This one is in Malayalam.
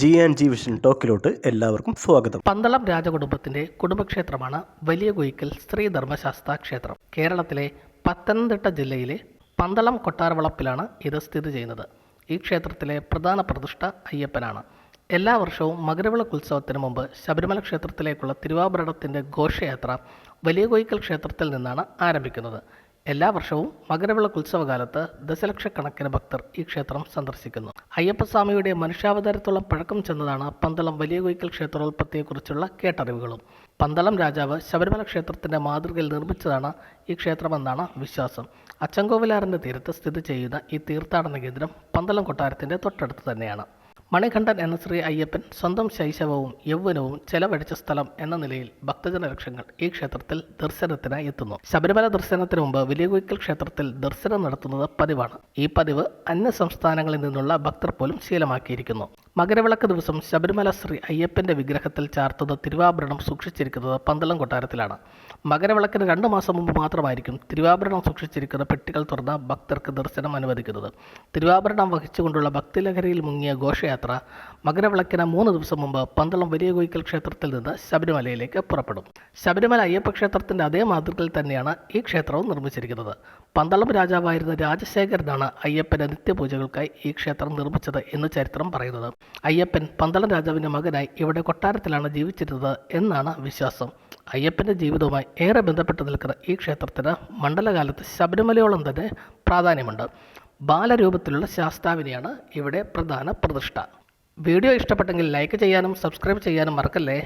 ജി ആൻഡ് ജി വിഷൻ ടോക്കിലോട്ട് എല്ലാവർക്കും സ്വാഗതം. പന്തളം രാജകുടുംബത്തിന്റെ കുടുംബക്ഷേത്രമാണ് വലിയ കുയിക്കൽ സ്ത്രീധർമ്മശാസ്ത്ര ക്ഷേത്രം. കേരളത്തിലെ പത്തനംതിട്ട ജില്ലയിലെ പന്തളം കൊട്ടാരവളപ്പിലാണ് ഇത് സ്ഥിതി ചെയ്യുന്നത്. ഈ ക്ഷേത്രത്തിലെ പ്രധാന പ്രതിഷ്ഠ അയ്യപ്പനാണ്. എല്ലാ വർഷവും മകരവിളക്ക് ഉത്സവത്തിന് മുമ്പ് ശബരിമല ക്ഷേത്രത്തിലേക്കുള്ള തിരുവാഭരണത്തിന്റെ ഘോഷയാത്ര വലിയ കോയിക്കൽ ക്ഷേത്രത്തിൽ നിന്നാണ് ആരംഭിക്കുന്നത്. എല്ലാ വർഷവും മകരവിളക്ക് ഉത്സവകാലത്ത് ദശലക്ഷക്കണക്കിന് ഭക്തർ ഈ ക്ഷേത്രം സന്ദർശിക്കുന്നു. അയ്യപ്പസ്വാമിയുടെ മനുഷ്യാവതാരത്തോളം പഴക്കം ചെന്നതാണ് പന്തളം വലിയ കൊയ്ക്കൽ ക്ഷേത്രോൽപ്പത്തിയെക്കുറിച്ചുള്ള കേട്ടറിവുകളും. പന്തളം രാജാവ് ശബരിമല ക്ഷേത്രത്തിന്റെ മാതൃകയിൽ നിർമ്മിച്ചതാണ് ഈ ക്ഷേത്രമെന്നാണ് വിശ്വാസം. അച്ചൻകോവിലാറിന്റെ തീരത്ത് സ്ഥിതി ചെയ്യുന്ന ഈ തീർത്ഥാടന കേന്ദ്രം പന്തളം കൊട്ടാരത്തിന്റെ തൊട്ടടുത്ത് തന്നെയാണ്. മണികണ്ഠൻ എന്ന ശ്രീ അയ്യപ്പൻ സ്വന്തം ശൈശവവും യൗവനവും ചെലവഴിച്ച സ്ഥലം എന്ന നിലയിൽ ഭക്തജന ലക്ഷങ്ങൾ ഈ ക്ഷേത്രത്തിൽ ദർശനത്തിനായി എത്തുന്നു. ശബരിമല ദർശനത്തിന് മുമ്പ് വലിയകുയ്ക്കൽ ക്ഷേത്രത്തിൽ ദർശനം നടത്തുന്നത് പതിവാണ്. ഈ പതിവ് അന്യ സംസ്ഥാനങ്ങളിൽ നിന്നുള്ള ഭക്തർ പോലും ശീലമാക്കിയിരിക്കുന്നു. മകരവിളക്ക് ദിവസം ശബരിമല ശ്രീ അയ്യപ്പന്റെ വിഗ്രഹത്തിൽ ചാർത്തുന്ന തിരുവാഭരണം സൂക്ഷിച്ചിരിക്കുന്നത് പന്തളം കൊട്ടാരത്തിലാണ്. മകരവിളക്കിന് രണ്ട് മാസം മുമ്പ് മാത്രമായിരിക്കും തിരുവാഭരണം സൂക്ഷിച്ചിരിക്കുന്ന പെട്ടികൾ തുറന്ന ഭക്തർക്ക് ദർശനം അനുവദിക്കുന്നത്. തിരുവാഭരണം വഹിച്ചുകൊണ്ടുള്ള ഭക്തിലഹരിയിൽ മുങ്ങിയ ഘോഷയാത്ര മകരവിളക്കിന് മൂന്ന് ദിവസം മുമ്പ് പന്തളം വലിയ കോയിക്കൽ ക്ഷേത്രത്തിൽ നിന്ന് ശബരിമലയിലേക്ക് പുറപ്പെടും. ശബരിമല അയ്യപ്പ ക്ഷേത്രത്തിന്റെ അതേ മാതൃകയിൽ തന്നെയാണ് ഈ ക്ഷേത്രവും നിർമ്മിച്ചിരിക്കുന്നത്. പന്തളം രാജാവായിരുന്ന രാജശേഖരനാണ് അയ്യപ്പന്റെ നിത്യപൂജകൾക്കായി ഈ ക്ഷേത്രം നിർമ്മിച്ചത് എന്ന് ചരിത്രം പറയുന്നത്. അയ്യപ്പൻ പന്തളം രാജാവിന്റെ മകനായി ഇവിടെ കൊട്ടാരത്തിലാണ് ജീവിച്ചിരുന്നത് എന്നാണ് വിശ്വാസം. അയ്യപ്പന്റെ ജീവിതവുമായി ഏറെ ബന്ധപ്പെട്ട് നിൽക്കുന്ന ഈ ക്ഷേത്രത്തിന് മണ്ഡലകാലത്ത് ശബരിമലയോളം തന്നെ പ്രാധാന്യമുണ്ട്. ബാലരൂപത്തിലുള്ള ശാസ്താവിനെയാണ് ഇവിടെ പ്രധാന പ്രതിഷ്ഠ. വീഡിയോ ഇഷ്ടപ്പെട്ടെങ്കിൽ ലൈക്ക് ചെയ്യാനും സബ്സ്ക്രൈബ് ചെയ്യാനും മറക്കല്ലേ?